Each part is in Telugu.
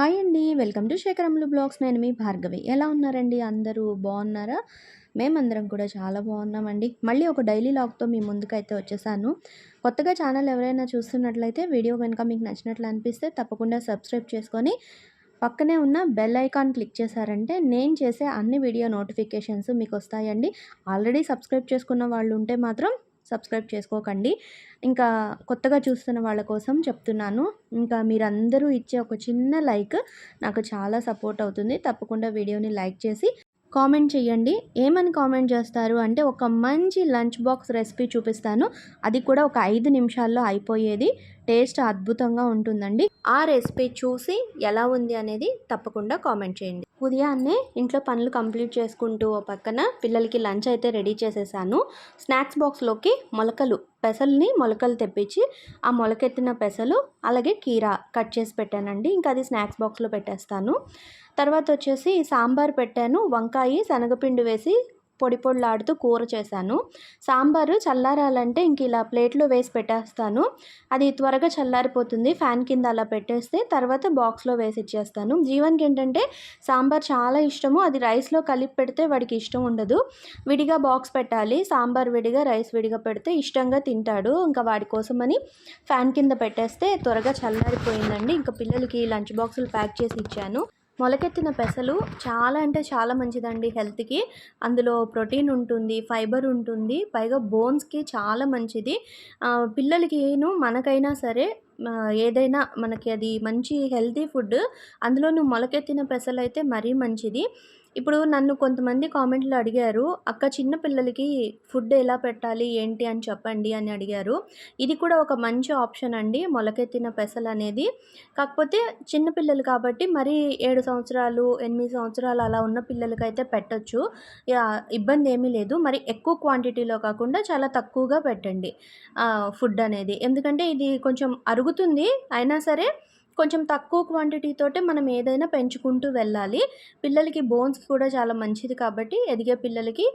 హాయ్ అండి. వెల్కమ్ టు శేఖరములు బ్లాగ్స్. నేను మీ భార్గవి. ఎలా ఉన్నారండి అందరూ? బాగున్నారా? మేమందరం కూడా చాలా బాగున్నామండి. మళ్ళీ ఒక డైలీ లాగ్తో మీ ముందుకైతే వచ్చేసాను. కొత్తగా ఛానల్ ఎవరైనా చూస్తున్నట్లయితే వీడియో కనుక మీకు నచ్చినట్లు అనిపిస్తే తప్పకుండా సబ్స్క్రైబ్ చేసుకొని పక్కనే ఉన్న బెల్ ఐకాన్ క్లిక్ చేశారంటే నేను చేసే అన్ని వీడియో నోటిఫికేషన్స్ మీకు వస్తాయండి. ఆల్రెడీ సబ్స్క్రైబ్ చేసుకున్న వాళ్ళు ఉంటే మాత్రం సబ్స్క్రైబ్ చేసుకోకండి. ఇంకా కొత్తగా చూస్తున్న వాళ్ళ కోసం చెప్తున్నాను. ఇంకా మీరందరూ ఇచ్చే ఒక చిన్న లైక్ నాకు చాలా సపోర్ట్ అవుతుంది. తప్పకుండా వీడియోని లైక్ చేసి కామెంట్ చేయండి. ఏమని కామెంట్ చేస్తారు అంటే ఒక మంచి లంచ్ బాక్స్ రెసిపీ చూపిస్తాను. అది కూడా ఒక ఐదు నిమిషాల్లో అయిపోయేది. టేస్ట్ అద్భుతంగా ఉంటుందండి. ఆ రెసిపీ చూసి ఎలా ఉంది అనేది తప్పకుండా కామెంట్ చేయండి. ఉదయాన్నే ఇంట్లో పనులు కంప్లీట్ చేసుకుంటూ ఓ పక్కన పిల్లలకి లంచ్ అయితే రెడీ చేసేసాను. స్నాక్స్ బాక్స్లోకి మొలకలు పెసల్ని మొలకలు తెప్పించి ఆ మొలకెత్తిన పెసలు అలాగే కీరా కట్ చేసి పెట్టానండి. ఇంకా అది స్నాక్స్ బాక్స్లో పెట్టేస్తాను. తర్వాత వచ్చేసి సాంబార్ పెట్టాను వంకాయ శనగపిండి వేసి పొడి పొడిలాడుతూ కూర చేశాను. సాంబారు చల్లారాలంటే ఇంక ఇలా ప్లేట్లో వేసి పెట్టేస్తాను. అది త్వరగా చల్లారిపోతుంది ఫ్యాన్ కింద అలా పెట్టేస్తే తర్వాత బాక్స్లో వేసి ఇచ్చేస్తాను. జీవన్కి ఏంటంటే సాంబార్ చాలా ఇష్టము అది రైస్లో కలిపి పెడితే వాడికి ఇష్టం ఉండదు. విడిగా బాక్స్ పెట్టాలి సాంబార్ విడిగా రైస్ విడిగా పెడితే ఇష్టంగా తింటాడు. ఇంకా వాడి కోసమని ఫ్యాన్ కింద పెట్టేస్తే త్వరగా చల్లారిపోయిందండి. ఇంకా పిల్లలకి లంచ్ బాక్సులు ప్యాక్ చేసి ఇచ్చాను. మొలకెత్తిన పెసలు చాలా అంటే చాలా మంచిదండి హెల్త్కి. అందులో ప్రోటీన్ ఉంటుంది ఫైబర్ ఉంటుంది పైగా బోన్స్కి చాలా మంచిది. పిల్లలకిను మనకైనా సరే ఏదైనా మనకి అది మంచి హెల్తీ ఫుడ్ అందులోనూ మొలకెత్తిన పెసలు అయితే మరీ మంచిది. ఇప్పుడు నన్ను కొంతమంది కామెంట్లు అడిగారు అక్క చిన్న పిల్లలకి ఫుడ్ ఎలా పెట్టాలి ఏంటి అని చెప్పండి అని అడిగారు. ఇది కూడా ఒక మంచి ఆప్షన్ అండి మొలకెత్తిన పెసలు అనేది. కాకపోతే చిన్న పిల్లలు కాబట్టి మరి ఏడు సంవత్సరాలు ఎనిమిది సంవత్సరాలు అలా ఉన్న పిల్లలకైతే పెట్టచ్చు. ఇబ్బంది ఏమీ లేదు. మరి ఎక్కువ క్వాంటిటీలో కాకుండా చాలా తక్కువగా పెట్టండి ఫుడ్ అనేది. ఎందుకంటే ఇది కొంచెం అరుగుతుంది అయినా సరే కొంచెం తక్కువ క్వాంటిటీతోటే మనం ఏదైనా పెంచుకుంటూ వెళ్ళాలి. పిల్లలకి బోన్స్ కూడా చాలా మంచిది కాబట్టి ఎదిగే పిల్లలకి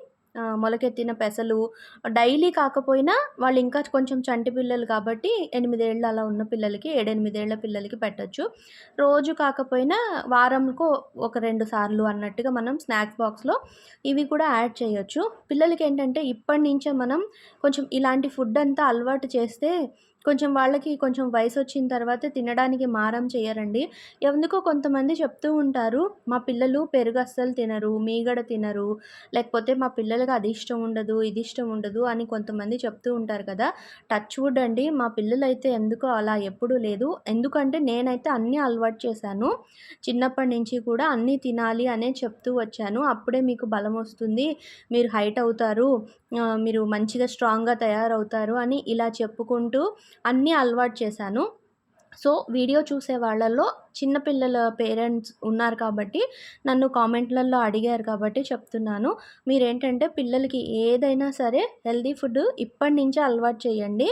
మొలకెత్తిన పెసలు డైలీ కాకపోయినా వాళ్ళు ఇంకా కొంచెం చంటి పిల్లలు కాబట్టి ఎనిమిదేళ్ళు అలా ఉన్న పిల్లలకి ఏడెనిమిదేళ్ళ పిల్లలకి పెట్టచ్చు. రోజు కాకపోయినా వారంకు ఒక రెండు సార్లు అన్నట్టుగా మనం స్నాక్స్ బాక్స్లో ఇవి కూడా యాడ్ చేయొచ్చు. పిల్లలకి ఏంటంటే ఇప్పటి నుంచే మనం కొంచెం ఇలాంటి ఫుడ్ అంతా అలవాటు చేస్తే కొంచెం వాళ్ళకి కొంచెం వయసు వచ్చిన తర్వాత తినడానికి మారం చేయరండి. ఎందుకో కొంతమంది చెప్తూ ఉంటారు మా పిల్లలు పెరుగు అస్సలు తినరు మీగడ తినరు లేకపోతే మా పిల్లలకి అది ఇష్టం ఉండదు ఇది ఇష్టం ఉండదు అని కొంతమంది చెప్తూ ఉంటారు కదా. టచ్ వుడ్ అండి మా పిల్లలు అయితే ఎందుకో అలా ఎప్పుడూ లేదు. ఎందుకంటే నేనైతే అన్నీ అలవాటు చేశాను. చిన్నప్పటి నుంచి కూడా అన్నీ తినాలి అనే చెప్తూ వచ్చాను. అప్పుడే మీకు బలం వస్తుంది మీరు హైట్ అవుతారు మీరు మంచిగా స్ట్రాంగ్గా తయారవుతారు అని ఇలా చెప్పుకుంటూ అన్నీ అలవాటు చేశాను. సో వీడియో చూసే వాళ్ళల్లో చిన్నపిల్లల పేరెంట్స్ ఉన్నారు కాబట్టి నన్ను కామెంట్లలో అడిగారు కాబట్టి చెప్తున్నాను. మీరేంటంటే పిల్లలకి ఏదైనా సరే హెల్దీ ఫుడ్ ఇప్పటి నుంచే అలవాటు చేయండి.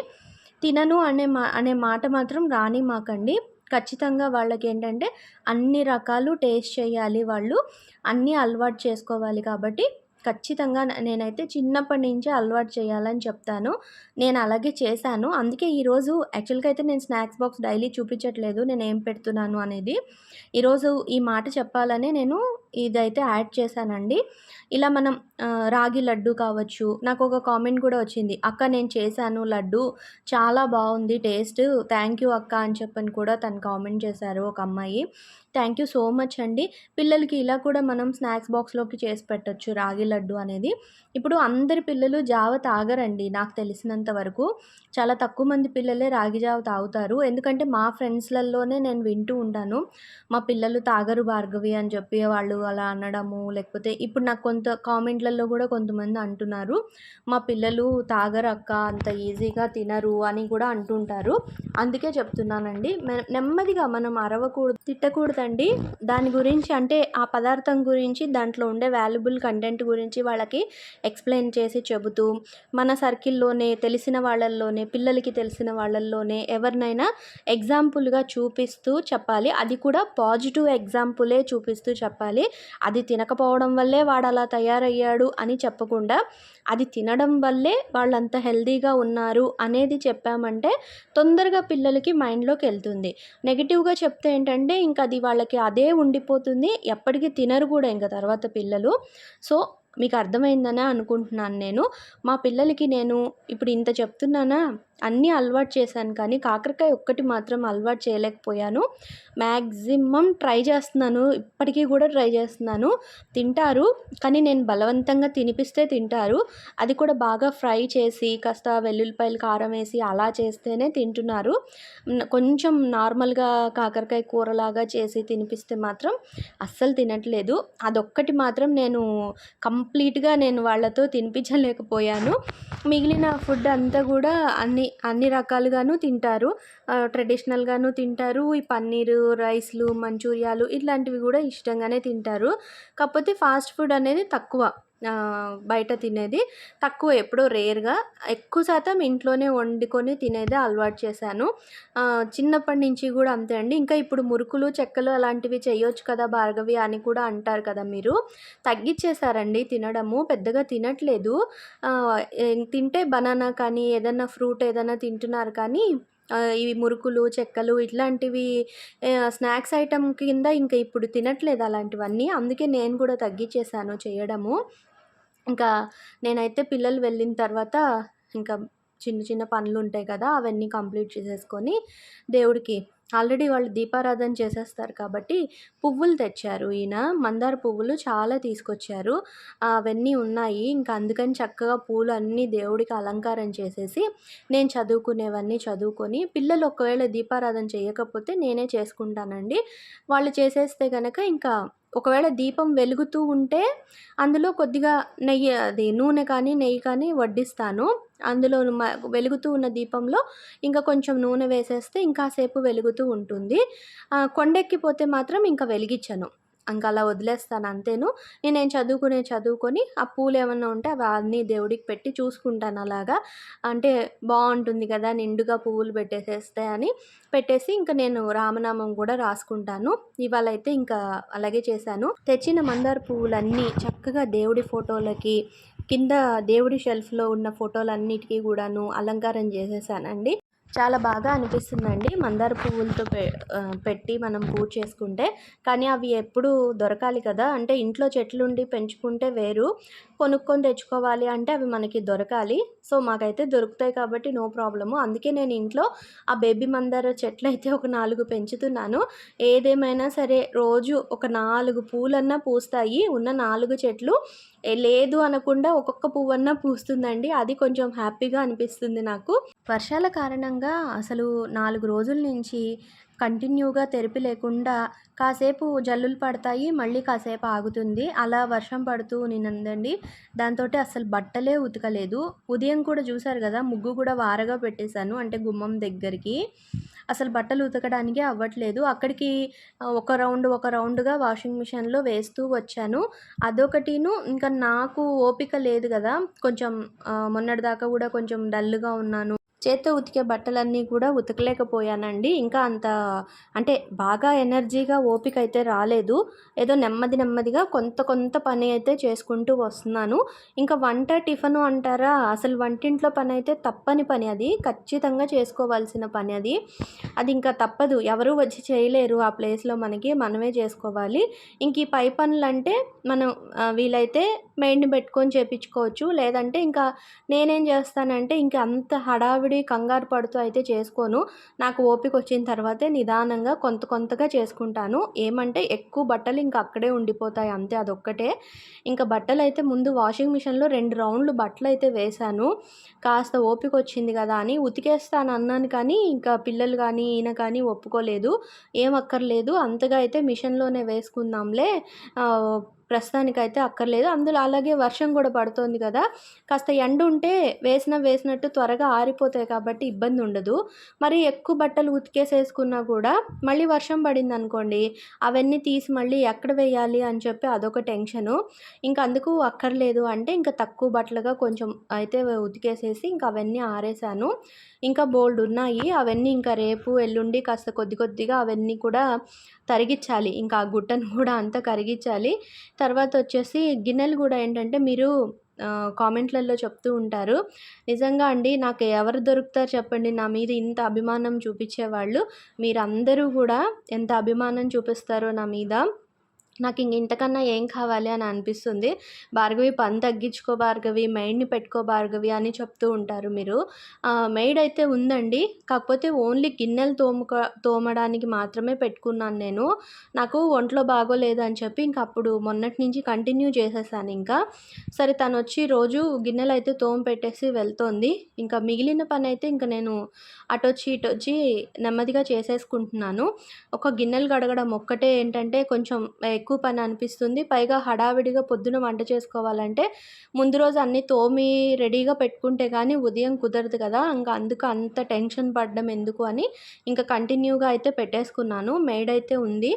తినను అనే మా అనే మాట మాత్రం రాని మాకండి. ఖచ్చితంగా వాళ్ళకి ఏంటంటే అన్ని రకాలు టేస్ట్ చేయాలి వాళ్ళు. అన్నీ అలవాటు చేసుకోవాలి కాబట్టి ఖచ్చితంగా నేనైతే చిన్నప్పటి నుంచే అలవాటు చేయాలని చెప్తాను. నేను అలాగే చేశాను. అందుకే ఈరోజు యాక్చువల్గా అయితే నేను స్నాక్స్ బాక్స్ డైలీ చూపించట్లేదు. నేను ఏం పెడుతున్నాను అనేది. ఈరోజు ఈ మాట చెప్పాలనే నేను ఇదైతే యాడ్ చేశానండి. ఇలా మనం రాగి లడ్డు కావచ్చు నాకు ఒక కామెంట్ కూడా వచ్చింది అక్క నేను చేశాను లడ్డు చాలా బాగుంది టేస్ట్ థ్యాంక్ యూ అక్క అని చెప్పని కూడా తను కామెంట్ చేశారు ఒక అమ్మాయి. థ్యాంక్ యూ సో మచ్ అండి. పిల్లలకి ఇలా కూడా మనం స్నాక్స్ బాక్స్లోకి చేసి పెట్టచ్చు రాగి లడ్డు అనేది. ఇప్పుడు అందరి పిల్లలు జావ తాగరండి నాకు తెలిసినంత వరకు. చాలా తక్కువ మంది పిల్లలే రాగి జావ తాగుతారు. ఎందుకంటే మా ఫ్రెండ్స్లలోనే నేను వింటూ ఉంటాను. మా పిల్లలు తాగరు భార్గవి అని చెప్పి వాళ్ళు అలా అనడము లేకపోతే ఇప్పుడు నాకు కొంత కామెంట్లలో కూడా కొంతమంది అంటున్నారు మా పిల్లలు తాగరు అక్క అంత ఈజీగా తినరు అని కూడా అంటుంటారు. అందుకే చెప్తున్నానండి నెమ్మదిగా మనం అరవకూడదు తిట్టకూడదండి. దాని గురించి అంటే ఆ పదార్థం గురించి దాంట్లో ఉండే వాల్యుబుల్ కంటెంట్ గురించి వాళ్ళకి ఎక్స్ప్లెయిన్ చేసి చెబుతూ మన సర్కిల్లోనే తెలిసిన వాళ్ళల్లోనే పిల్లలకి తెలిసిన వాళ్ళల్లోనే ఎవరినైనా ఎగ్జాంపుల్గా చూపిస్తూ చెప్పాలి. అది కూడా పాజిటివ్ ఎగ్జాంపులే చూపిస్తూ చెప్పాలి. అది తినకపోవడం వల్లే వాడు అలా తయారయ్యాడు అని చెప్పకుండా అది తినడం వల్లే వాళ్ళంత హెల్దీగా ఉన్నారు అనేది చెప్పామంటే తొందరగా పిల్లలకి మైండ్లోకి వెళ్తుంది. నెగిటివ్గా చెప్తే ఏంటంటే ఇంకా అది వాళ్ళకి అదే ఉండిపోతుంది. ఎప్పటికీ తినరు కూడా ఇంకా తర్వాత పిల్లలు. సో మీకు అర్థమైందనే అనుకుంటున్నాను నేను. మా పిల్లలకి నేను ఇప్పుడు ఇంత చెప్తున్నానా? అన్నీ అలవాటు చేశాను కానీ కాకరకాయ ఒక్కటి మాత్రం అలవాటు చేయలేకపోయాను. మ్యాక్సిమం ట్రై చేస్తున్నాను. ఇప్పటికీ కూడా ట్రై చేస్తున్నాను. తింటారు కానీ నేను బలవంతంగా తినిపిస్తే తింటారు. అది కూడా బాగా ఫ్రై చేసి కాస్త వెల్లుల్లిపాయలు కారం వేసి అలా చేస్తేనే తింటున్నారు. కొంచెం నార్మల్గా కాకరకాయ కూరలాగా చేసి తినిపిస్తే మాత్రం అస్సలు తినట్లేదు. అదొక్కటి మాత్రం నేను కంప్లీట్గా నేను వాళ్ళతో తినిపించలేకపోయాను. మిగిలిన ఫుడ్ అంతా కూడా అన్ని అన్ని రకాలుగాను తింటారు. ట్రెడిషనల్గాను తింటారు. ఈ పన్నీరు రైస్లు మంచూరియాలు ఇట్లాంటివి కూడా ఇష్టంగానే తింటారు. కాకపోతే ఫాస్ట్ ఫుడ్ అనేది తక్కువ. బయట తినేది. తక్కువ ఎప్పుడో రేర్గా ఎక్కువ శాతం ఇంట్లోనే వండుకొని తినేదే అలవాటు చేశాను. చిన్నప్పటి నుంచి కూడా అంతే అండి. ఇంకా ఇప్పుడు మురుకులు చెక్కలు అలాంటివి చేయొచ్చు కదా భార్గవి అని కూడా అంటారు కదా మీరు. తగ్గించేశారండి తినడము. పెద్దగా తినట్లేదు. తింటే బనానా కానీ ఏదైనా ఫ్రూట్ ఏదైనా తింటున్నారు కానీ ఇవి మురుకులు చెక్కలు ఇట్లాంటివి స్నాక్స్ ఐటమ్ కింద ఇంకా ఇప్పుడు తినట్లేదు అలాంటివన్నీ. అందుకే నేను కూడా తగ్గించేసాను చేయడము. ఇంకా నేనైతే పిల్లలు వెళ్ళిన తర్వాత ఇంకా చిన్న చిన్న పనులు ఉంటాయి కదా అవన్నీ కంప్లీట్ చేసేసుకొని దేవుడికి ఆల్రెడీ వాళ్ళు దీపారాధన చేసేస్తారు కాబట్టి పువ్వులు తెచ్చారు. ఈయన మందార పువ్వులు చాలా తీసుకొచ్చారు. అవన్నీ ఉన్నాయి. ఇంకా అందుకని చక్కగా పూలు అన్నీ దేవుడికి అలంకారం చేసేసి నేను చదువుకునేవన్నీ చదువుకొని పిల్లలు ఒకవేళ దీపారాధన చేయకపోతే నేనే చేసుకుంటానండి. వాళ్ళు చేసేస్తే కనుక ఇంకా ఒకవేళ దీపం వెలుగుతూ ఉంటే అందులో కొద్దిగా నెయ్యి అది నూనె కానీ నెయ్యి కానీ వడ్డిస్తాను. అందులో వెలుగుతూ ఉన్న దీపంలో ఇంకా కొంచెం నూనె వేసేస్తే ఇంకాసేపు వెలుగుతూ ఉంటుంది. కొండెక్కిపోతే మాత్రం ఇంకా వెలిగించను. ఇంకా అలా వదిలేస్తాను అంతేను. నేనేం చదువుకునే చదువుకొని ఆ పూలు ఏమన్నా ఉంటే అవి అన్నీ దేవుడికి పెట్టి చూసుకుంటాను అలాగా. అంటే బాగుంటుంది కదా నిండుగా పువ్వులు పెట్టేసేస్తే అని పెట్టేసి ఇంకా నేను రామనామం కూడా రాసుకుంటాను. ఇవాళ అయితే ఇంకా అలాగే చేశాను. తెచ్చిన మందార పువ్వులన్నీ చక్కగా దేవుడి ఫోటోలకి కింద దేవుడి షెల్ఫ్లో ఉన్న ఫోటోలన్నిటికీ కూడాను అలంకారం చేసేసానండి. చాలా బాగా అనిపిస్తుందండి. మందార పువ్వులతో పె పెట్టి మనం పూజ చేసుకుంటే. కానీ అవి ఎప్పుడు దొరకాలి కదా. అంటే ఇంట్లో చెట్లు ఉండి పెంచుకుంటే వేరు. కొనుక్కొని తెచ్చుకోవాలి అంటే అవి మనకి దొరకాలి. సో మాకైతే దొరుకుతాయి కాబట్టి నో ప్రాబ్లము. అందుకే నేను ఇంట్లో ఆ బేబీ మందార చెట్లు అయితే ఒక నాలుగు పెంచుతున్నాను. ఏదేమైనా సరే రోజు ఒక నాలుగు పూలన్నా పూస్తాయి. ఉన్న నాలుగు చెట్లు లేదు అనకుండా ఒక్కొక్క పువ్వన్నా పూస్తుందండి. అది కొంచెం హ్యాపీగా అనిపిస్తుంది నాకు. వర్షాల కారణంగా అసలు నాలుగు రోజుల నుంచి కంటిన్యూగా తెరిపి లేకుండా కాసేపు జల్లులు పడతాయి మళ్ళీ కాసేపు ఆగుతుంది. అలా వర్షం పడుతూ నినందండి దాంతో అసలు బట్టలే ఉతకలేదు. ఉదయం కూడా చూశారు కదా ముగ్గు కూడా వారగా పెట్టేశాను అంటే గుమ్మం దగ్గరికి. అసలు బట్టలు ఉతకడానికి అవ్వట్లేదు. అక్కడికి ఒక రౌండ్ ఒక రౌండ్గా వాషింగ్ మిషన్లో వేస్తూ వచ్చాను. అదొకటిను ఇంకా నాకు ఓపిక లేదు కదా కొంచెం మొన్నటిదాకా కూడా కొంచెం డల్గా ఉన్నాను. చేత్తో ఉతికే బట్టలన్నీ కూడా ఉతకలేకపోయానండి. ఇంకా అంత అంటే బాగా ఎనర్జీగా ఓపిక అయితే రాలేదు. ఏదో నెమ్మది నెమ్మదిగా కొంత కొంత పని అయితే చేసుకుంటూ వస్తున్నాను. ఇంకా వంట టిఫను అంటారా? అసలు వంటింట్లో పని అయితే తప్పని పని అది. ఖచ్చితంగా చేసుకోవాల్సిన పని అది. అది ఇంకా తప్పదు. ఎవరు వచ్చి చేయలేరు ఆ ప్లేస్లో మనకి. మనమే చేసుకోవాలి. ఇంక ఈ పై పనులు అంటే మనం వీలైతే మెయిన్ పెట్టుకొని చేపించుకోవచ్చు. లేదంటే ఇంకా నేనేం చేస్తానంటే ఇంకా అంత హడావిడి హడావిడి కంగారు పడుతూ అయితే చేసుకోను. నాకు ఓపిక వచ్చిన తర్వాతే నిదానంగా కొంత కొంతగా చేసుకుంటాను. ఏమంటే ఎక్కువ బట్టలు ఇంకా అక్కడే ఉండిపోతాయి అంతే అదొక్కటే. ఇంకా బట్టలు అయితే ముందు వాషింగ్ మిషన్లో రెండు రౌండ్లు బట్టలు అయితే వేశాను. కాస్త ఓపిక వచ్చింది కదా అని ఉతికేస్తాను అన్నాను కానీ ఇంకా పిల్లలు కానీ ఈయన కానీ ఒప్పుకోలేదు. ఏం అక్కర్లేదు. అంతగా అయితే మిషన్లోనే వేసుకుందాంలే. ప్రస్తుతానికైతే అక్కర్లేదు. అందులో అలాగే వర్షం కూడా పడుతోంది కదా. కాస్త ఎండ ఉంటే వేసిన వేసినట్టు త్వరగా ఆరిపోతాయి కాబట్టి ఇబ్బంది ఉండదు. మరి ఎక్కువ బట్టలు ఉతికేసేసుకున్నా కూడా మళ్ళీ వర్షం పడింది అనుకోండి అవన్నీ తీసి మళ్ళీ ఎక్కడ వేయాలి అని చెప్పి అదొక టెన్షను. ఇంకా అందుకు అక్కర్లేదు అంటే ఇంకా తక్కువ బట్టలుగా కొంచెం అయితే ఉతికేసేసి ఇంకా అవన్నీ ఆరేసాను. ఇంకా బోల్డ్ ఉన్నాయి. అవన్నీ ఇంకా రేపు ఎల్లుండి కాస్త కొద్ది కొద్దిగా అవన్నీ కూడా తరిగించాలి ఇంకా ఆ గుట్టను కూడా అంతా కరిగించాలి. తర్వాత వచ్చేసి గిన్నెలు కూడా ఏంటంటే మీరు కామెంట్లలో చెప్తూ ఉంటారు. నిజంగా అండి నాకు ఎవరు దొరుకుతారు చెప్పండి. నా మీద ఇంత అభిమానం చూపించేవాళ్ళు. మీరందరూ కూడా ఎంత అభిమానం చూపిస్తారో నా మీద. నాకు ఇంక ఇంతకన్నా ఏం కావాలి అని అనిపిస్తుంది. భార్గవి పని తగ్గించుకో భార్గవి మెయిడ్ని పెట్టుకో భార్గవి అని చెప్తూ ఉంటారు మీరు. మెయిడ్ అయితే ఉందండి. కాకపోతే ఓన్లీ గిన్నెలు తోముక తోమడానికి మాత్రమే పెట్టుకున్నాను నేను. నాకు ఒంట్లో బాగోలేదు అని చెప్పి ఇంక అప్పుడు మొన్నటి నుంచి కంటిన్యూ చేసేసాను ఇంకా. సరే తను వచ్చి రోజు గిన్నెలు అయితే తోమ పెట్టేసి వెళ్తోంది. ఇంకా మిగిలిన పని అయితే ఇంకా నేను అటొచ్చి ఇటొచ్చి నెమ్మదిగా చేసేసుకుంటున్నాను. ఒక గిన్నెలు కడగడం ఒక్కటే ఏంటంటే కొంచెం ఎక్కువ పని అనిపిస్తుంది. పైగా హడావిడిగా పొద్దున వంట చేసుకోవాలంటే ముందు రోజు అన్నీ తోమి రెడీగా పెట్టుకుంటే కానీ ఉదయం కుదరదు కదా. ఇంకా అందుకు అంత టెన్షన్ పడడం ఎందుకు అని ఇంకా కంటిన్యూగా అయితే పెట్టేసుకున్నాను. మేడ్ అయితే ఉంది.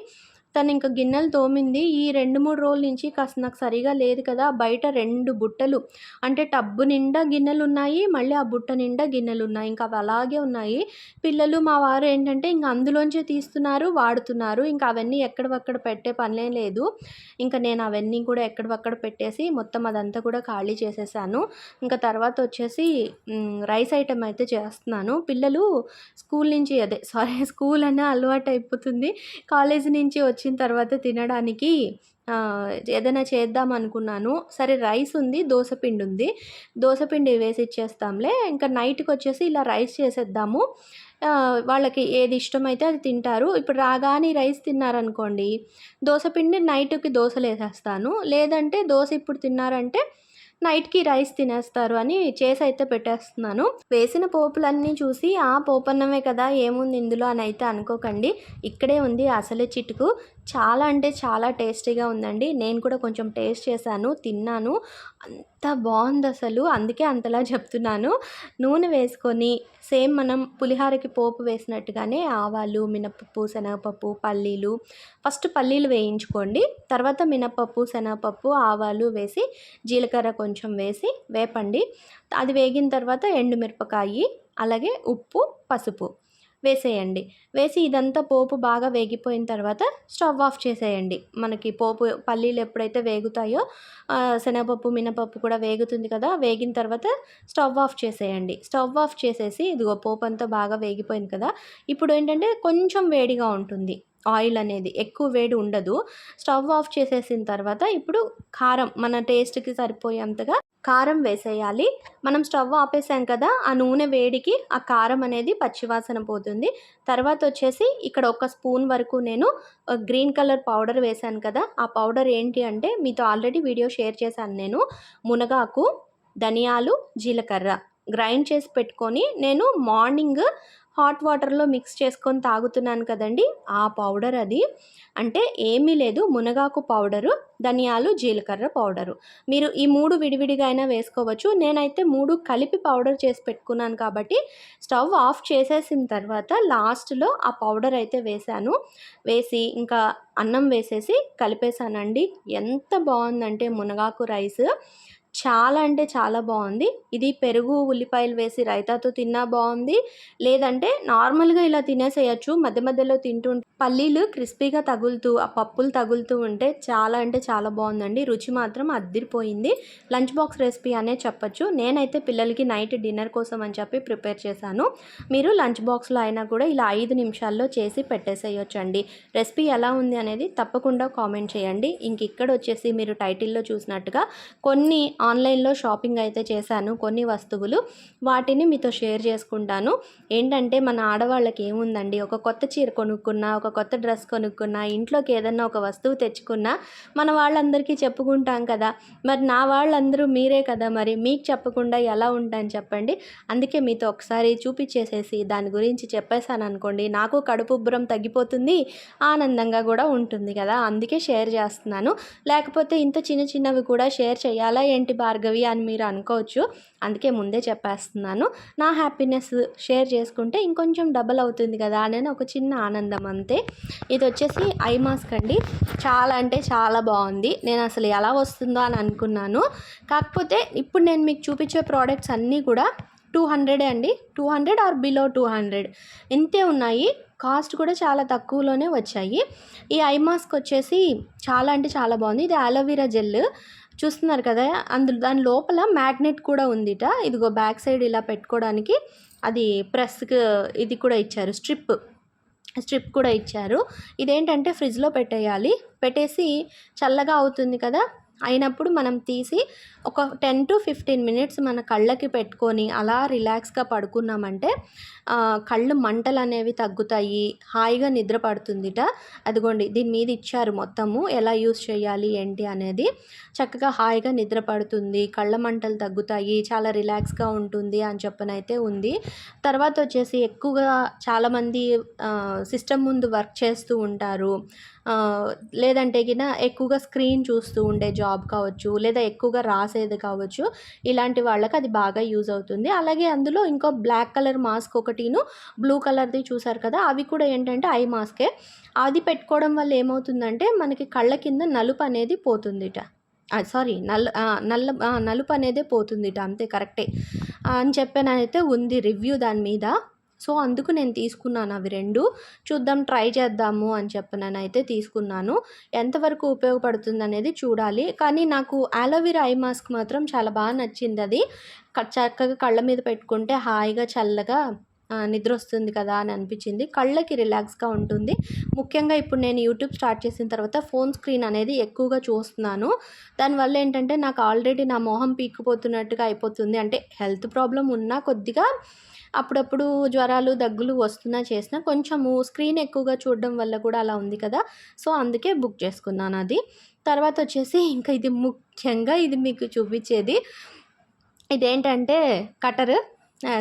తను ఇంకా గిన్నెలు తోమింది. ఈ రెండు మూడు రోజుల నుంచి కాస్త నాకు సరిగా లేదు కదా బయట రెండు బుట్టలు అంటే టబ్బు నిండా గిన్నెలు ఉన్నాయి మళ్ళీ ఆ బుట్ట నిండా గిన్నెలు ఉన్నాయి ఇంకా అవి అలాగే ఉన్నాయి. పిల్లలు మా వారు ఏంటంటే ఇంకా అందులోంచే తీస్తున్నారు వాడుతున్నారు. ఇంకా అవన్నీ ఎక్కడవక్కడ పెట్టే పనిలే లేదు. ఇంకా నేను అవన్నీ కూడా ఎక్కడవక్కడ పెట్టేసి మొత్తం అదంతా కూడా ఖాళీ చేసేసాను. ఇంకా తర్వాత వచ్చేసి రైస్ ఐటెం అయితే చేస్తున్నాను. పిల్లలు స్కూల్ నుంచి అదే సారీ స్కూల్ అనే అలవాటు అయిపోతుంది కాలేజీ నుంచి వచ్చి వచ్చిన తర్వాత తినడానికి ఏదైనా చేద్దాం అనుకున్నాను. సరే రైస్ ఉంది దోశపిండి ఉంది. దోసపిండి వేసి ఇచ్చేస్తాంలే. ఇంకా నైట్కి వచ్చేసి ఇలా రైస్ చేసేద్దాము. వాళ్ళకి ఏది ఇష్టమైతే అది తింటారు. ఇప్పుడు రాగానే రైస్ తిన్నారనుకోండి దోశపిండి నైట్కి దోశలు వేసేస్తాను. లేదంటే దోశ ఇప్పుడు తిన్నారంటే నైట్కి రైస్ తినేస్తారు అని చేసి అయితే పెట్టేస్తున్నాను. వేసిన పోపులన్నీ చూసి ఆ పోపన్నమే కదా ఏముంది ఇందులో? అని అయితే అనుకోకండి. ఇక్కడే ఉంది అసలే చిటుకు. చాలా అంటే చాలా టేస్టీగా ఉందండి. నేను కూడా కొంచెం టేస్ట్ చేశాను తిన్నాను. అంత బాగుంది అసలు. అందుకే అంతలా చెప్తున్నాను. నూనె వేసుకొని సేమ్ మనం పులిహారకి పోపు వేసినట్టుగానే ఆవాలు మినపప్పు శనగపప్పు పల్లీలు ఫస్ట్ పల్లీలు వేయించుకోండి. తర్వాత మినపప్పు శనగపప్పు ఆవాలు వేసి జీలకర్ర కొంచెం వేసి వేపండి. అది వేగిన తర్వాత ఎండుమిరపకాయి అలాగే ఉప్పు పసుపు. వేసేయండి. వేసి ఇదంతా పోపు బాగా వేగిపోయిన తర్వాత స్టవ్ ఆఫ్ చేసేయండి. మనకి పోపు పల్లీలు ఎప్పుడైతే వేగుతాయో శనగపప్పు మినపప్పు కూడా వేగుతుంది కదా వేగిన తర్వాత స్టవ్ ఆఫ్ చేసేయండి. స్టవ్ ఆఫ్ చేసేసి ఇదిగో పోపు అంతా బాగా వేగిపోయింది కదా ఇప్పుడు ఏంటంటే కొంచెం వేడిగా ఉంటుంది. ఆయిల్ అనేది ఎక్కువ వేడి ఉండదు. స్టవ్ ఆఫ్ చేసేసిన తర్వాత ఇప్పుడు కారం మన టేస్ట్కి సరిపోయేంతగా కారం వేసేయాలి. మనం స్టవ్ ఆపేసాం కదా ఆ నూనె వేడికి ఆ కారం అనేది పచ్చివాసన పోతుంది. తర్వాత వచ్చేసి ఇక్కడ ఒక స్పూన్ వరకు నేను గ్రీన్ కలర్ పౌడర్ వేశాను కదా ఆ పౌడర్ ఏంటి అంటే మీతో ఆల్రెడీ వీడియో షేర్ చేశాను నేను. మునగాకు ధనియాలు జీలకర్ర. గ్రైండ్ చేసి పెట్టుకొని నేను మార్నింగ్ హాట్ వాటర్లో మిక్స్ చేసుకొని తాగుతున్నాను కదండి. ఆ పౌడర్ అది. అంటే ఏమీ లేదు మునగాకు పౌడరు ధనియాలు జీలకర్ర పౌడరు. మీరు ఈ మూడు విడివిడిగా అయినా వేసుకోవచ్చు. నేనైతే మూడు కలిపి పౌడర్ చేసి పెట్టుకున్నాను కాబట్టి స్టవ్ ఆఫ్ చేసేసిన తర్వాత లాస్ట్లో ఆ పౌడర్ అయితే వేశాను. వేసి ఇంకా అన్నం వేసేసి కలిపేశానండి. ఎంత బాగుందంటే మునగాకు రైస్. చాలా అంటే చాలా బాగుంది. ఇది పెరుగు ఉల్లిపాయలు వేసి రైతాతో తిన్నా బాగుంది. లేదంటే నార్మల్గా ఇలా తినేసేయచ్చు. మధ్య మధ్యలో తింటూ పల్లీలు క్రిస్పీగా తగులుతూ ఆ పప్పులు తగులుతూ ఉంటే చాలా అంటే చాలా బాగుందండి. రుచి మాత్రం అద్దిరిపోయింది. లంచ్ బాక్స్ రెసిపీ అనే చెప్పచ్చు. నేనైతే పిల్లలకి నైట్ డిన్నర్ కోసం అని చెప్పి ప్రిపేర్ చేశాను. మీరు లంచ్ బాక్స్లో అయినా కూడా ఇలా ఐదు నిమిషాల్లో చేసి పెట్టేసేయొచ్చండి. రెసిపీ ఎలా ఉంది అనేది తప్పకుండా కామెంట్ చేయండి. ఇంక ఇక్కడ వచ్చేసి మీరు టైటిల్లో చూసినట్టుగా కొన్ని ఆన్లైన్లో షాపింగ్ అయితే చేశాను కొన్ని వస్తువులు. వాటిని మీతో షేర్ చేసుకుంటాను. ఏంటంటే మన ఆడవాళ్ళకి ఏముందండి? ఒక కొత్త చీర కొనుక్కున్నా ఒక కొత్త డ్రెస్ కొనుక్కున్నా ఇంట్లోకి ఏదన్నా ఒక వస్తువు తెచ్చుకున్నా మన వాళ్ళందరికీ చెప్పుకుంటాం కదా. మరి నా వాళ్ళందరూ మీరే కదా మరి? మీకు చెప్పకుండా ఎలా ఉంటాను చెప్పండి? అందుకే మీతో ఒకసారి చూపించేసేసి దాని గురించి చెప్పేశాను అనుకోండి. నాకు కడుపు ఉబ్బరం తగ్గిపోతుంది ఆనందంగా కూడా ఉంటుంది కదా. అందుకే షేర్ చేస్తున్నాను. లేకపోతే ఇంత చిన్న చిన్నవి కూడా షేర్ చేయాలా? ఏంటి భార్గవి అని మీరు అనుకోవచ్చు. అందుకే ముందే చెప్పేస్తున్నాను. నా హ్యాపీనెస్ షేర్ చేసుకుంటే ఇంకొంచెం డబల్ అవుతుంది కదా అనేది ఒక చిన్న ఆనందం అంతే. ఇది వచ్చేసి ఐ మాస్క్ అండి. చాలా అంటే చాలా బాగుంది. నేను అసలు ఎలా వస్తుందో అని అనుకున్నాను. కాకపోతే ఇప్పుడు నేను మీకు చూపించే ప్రోడక్ట్స్ అన్నీ కూడా టూ హండ్రెడే అండి. Two hundred or below two hundred. ఇంతే ఉన్నాయి. కాస్ట్ కూడా చాలా తక్కువలోనే వచ్చాయి. ఈ ఐ మాస్క్ వచ్చేసి చాలా అంటే చాలా బాగుంది. ఇది అలోవెరా జెల్. చూస్తున్నారు కదా అందులో దాని లోపల మ్యాగ్నెట్ కూడా ఉందిట. ఇదిగో బ్యాక్ సైడ్ ఇలా పెట్టుకోవడానికి అది ప్రెస్కి ఇది కూడా ఇచ్చారు స్ట్రిప్. స్ట్రిప్ కూడా ఇచ్చారు. ఇదేంటంటే ఫ్రిడ్జ్లో పెట్టేయాలి. పెట్టేసి చల్లగా అవుతుంది కదా అయినప్పుడు మనం తీసి ఒక టెన్ టు ఫిఫ్టీన్ మినిట్స్ మన కళ్ళకి పెట్టుకొని అలా రిలాక్స్గా పడుకున్నామంటే కళ్ళు మంటలు అనేవి తగ్గుతాయి హాయిగా నిద్ర పడుతుందిట. అదిగోండి దీని మీద ఇచ్చారు మొత్తము. ఎలా యూస్ చేయాలి ఏంటి అనేది చక్కగా హాయిగా నిద్ర పడుతుంది కళ్ళ మంటలు తగ్గుతాయి చాలా రిలాక్స్గా ఉంటుంది అని చెప్పనైతే ఉంది. తర్వాత వచ్చేసి ఎక్కువగా చాలామంది సిస్టమ్ ముందు వర్క్ చేస్తూ ఉంటారు. లేదంటే గిన ఎక్కువగా స్క్రీన్ చూస్తూ ఉండే జాబ్ కావచ్చు లేదా ఎక్కువగా రాసేది కావచ్చు ఇలాంటి వాళ్ళకి అది బాగా యూజ్ అవుతుంది. అలాగే అందులో ఇంకో బ్లాక్ కలర్ మాస్క్ ఒకటిను బ్లూ కలర్ది చూసారు కదా అవి కూడా ఏంటంటే ఐ మాస్కే. అది పెట్టుకోవడం వల్ల ఏమవుతుందంటే మనకి కళ్ళ కింద నలుపు అనేది పోతుందిట. సారీ నల్ల నల్ల నలుపు అనేది పోతుందిట అంతే కరెక్టే. అని చెప్పానైతే ఉంది రివ్యూ దాని మీద. సో అందుకు నేను తీసుకున్నాను అవి రెండు. చూద్దాం ట్రై చేద్దాము అని చెప్పి నేను అయితే తీసుకున్నాను. ఎంతవరకు ఉపయోగపడుతుంది అనేది చూడాలి. కానీ నాకు ఆలోవెరా ఐ మాస్క్ మాత్రం చాలా బాగా నచ్చింది అది. చక్కగా కళ్ళ మీద పెట్టుకుంటే హాయిగా చల్లగా నిద్ర వస్తుంది కదా అని అనిపించింది. కళ్ళకి రిలాక్స్గా ఉంటుంది. ముఖ్యంగా ఇప్పుడు నేను యూట్యూబ్ స్టార్ట్ చేసిన తర్వాత ఫోన్ స్క్రీన్ అనేది ఎక్కువగా చూస్తున్నాను. దానివల్ల ఏంటంటే నాకు ఆల్రెడీ నా మొహం పీక్కుపోతున్నట్టుగా అయిపోతుంది. అంటే హెల్త్ ప్రాబ్లం ఉన్నా కొద్దిగా అప్పుడప్పుడు జ్వరాలు దగ్గులు వస్తున్నా చేసినా కొంచెము స్క్రీన్ ఎక్కువగా చూడడం వల్ల కూడా అలా ఉంది కదా. సో అందుకే బుక్ చేసుకున్నాను అది. తర్వాత వచ్చేసి ఇంకా ఇది ముఖ్యంగా ఇది మీకు చూపించేది ఇదేంటంటే కటర్.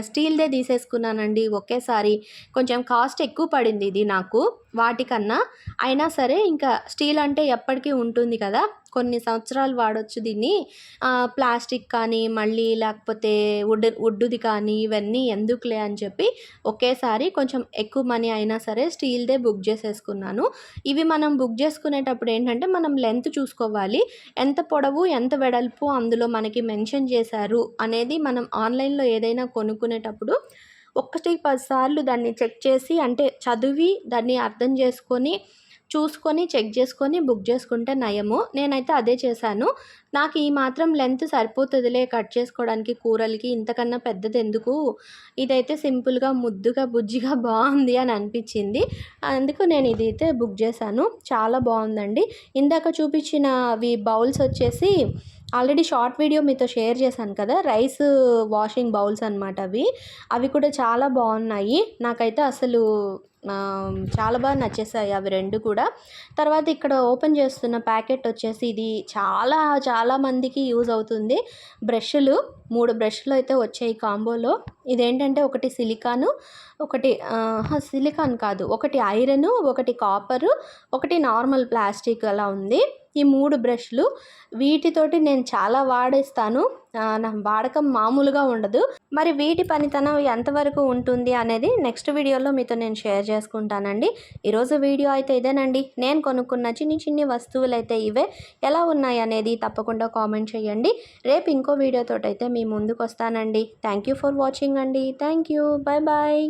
స్టీల్దే తీసేసుకున్నానండి ఒకేసారి. కొంచెం కాస్ట్ ఎక్కువ పడింది ఇది నాకు వాటికన్నా. అయినా సరే ఇంకా స్టీల్ అంటే ఎప్పటికీ ఉంటుంది కదా. కొన్ని సంవత్సరాలు వాడచ్చు దీన్ని. ప్లాస్టిక్ కానీ మళ్ళీ లేకపోతే వుడ్ వుడ్డుది కానీ ఇవన్నీ ఎందుకులే అని చెప్పి ఒకేసారి కొంచెం ఎక్కువ మనీ అయినా సరే స్టీల్దే బుక్ చేసేసుకున్నాను. ఇవి మనం బుక్ చేసుకునేటప్పుడు ఏంటంటే మనం లెంత్ చూసుకోవాలి. ఎంత పొడవు ఎంత వెడల్పు అందులో మనకి మెన్షన్ చేశారు అనేది మనం ఆన్లైన్లో ఏదైనా కొనుక్కునేటప్పుడు ఒక్కటి పదిసార్లు దాన్ని చెక్ చేసి అంటే చదివి దాన్ని అర్థం చేసుకొని చూసుకొని చెక్ చేసుకొని బుక్ చేసుకుంటే నయము. నేనైతే అదే చేశాను. నాకు ఈ మాత్రం లెంత్ సరిపోతుందిలే కట్ చేసుకోవడానికి కూరలకి. ఇంతకన్నా పెద్దది ఎందుకు ఇదైతే సింపుల్గా ముద్దుగా బుజ్జిగా బాగుంది అని అనిపించింది. అందుకు నేను ఇది అయితే బుక్ చేశాను. చాలా బాగుందండి. ఇందాక చూపించిన అవి బౌల్స్ వచ్చేసి ఆల్రెడీ షార్ట్ వీడియో మీతో షేర్ చేశాను కదా రైస్ వాషింగ్ బౌల్స్ అనమాట అవి. అవి కూడా చాలా బాగున్నాయి. నాకైతే అసలు చాలా బాగా నచ్చేసాయి అవి రెండు కూడా. తర్వాత ఇక్కడ ఓపెన్ చేస్తున్న ప్యాకెట్ వచ్చేసి ఇది చాలా చాలా మందికి యూజ్ అవుతుంది. బ్రష్లు మూడు బ్రష్లు అయితే వచ్చాయి కాంబోలో. ఇదేంటంటే ఒకటి సిలికాను ఒకటి సిలికాన్ కాదు ఒకటి ఐరన్ ఒకటి కాపరు ఒకటి నార్మల్ ప్లాస్టిక్ అలా ఉంది. ఈ మూడు బ్రష్లు వీటితోటి నేను చాలా వాడేస్తాను. నా వాడకం మామూలుగా ఉండదు. మరి వీటి పనితనం ఎంతవరకు ఉంటుంది అనేది నెక్స్ట్ వీడియోలో మీతో నేను షేర్ చేసుకుంటానండి. ఈరోజు వీడియో అయితే ఇదేనండి. నేను కొనుక్కున్న చిన్ని చిన్ని వస్తువులు అయితే ఇవే. ఎలా ఉన్నాయి అనేది తప్పకుండా కామెంట్ చేయండి. రేపు ఇంకో వీడియోతో అయితే మీ ముందుకు వస్తానండి థ్యాంక్ యూ ఫర్ వాచింగ్ అండి. Thank you. Bye bye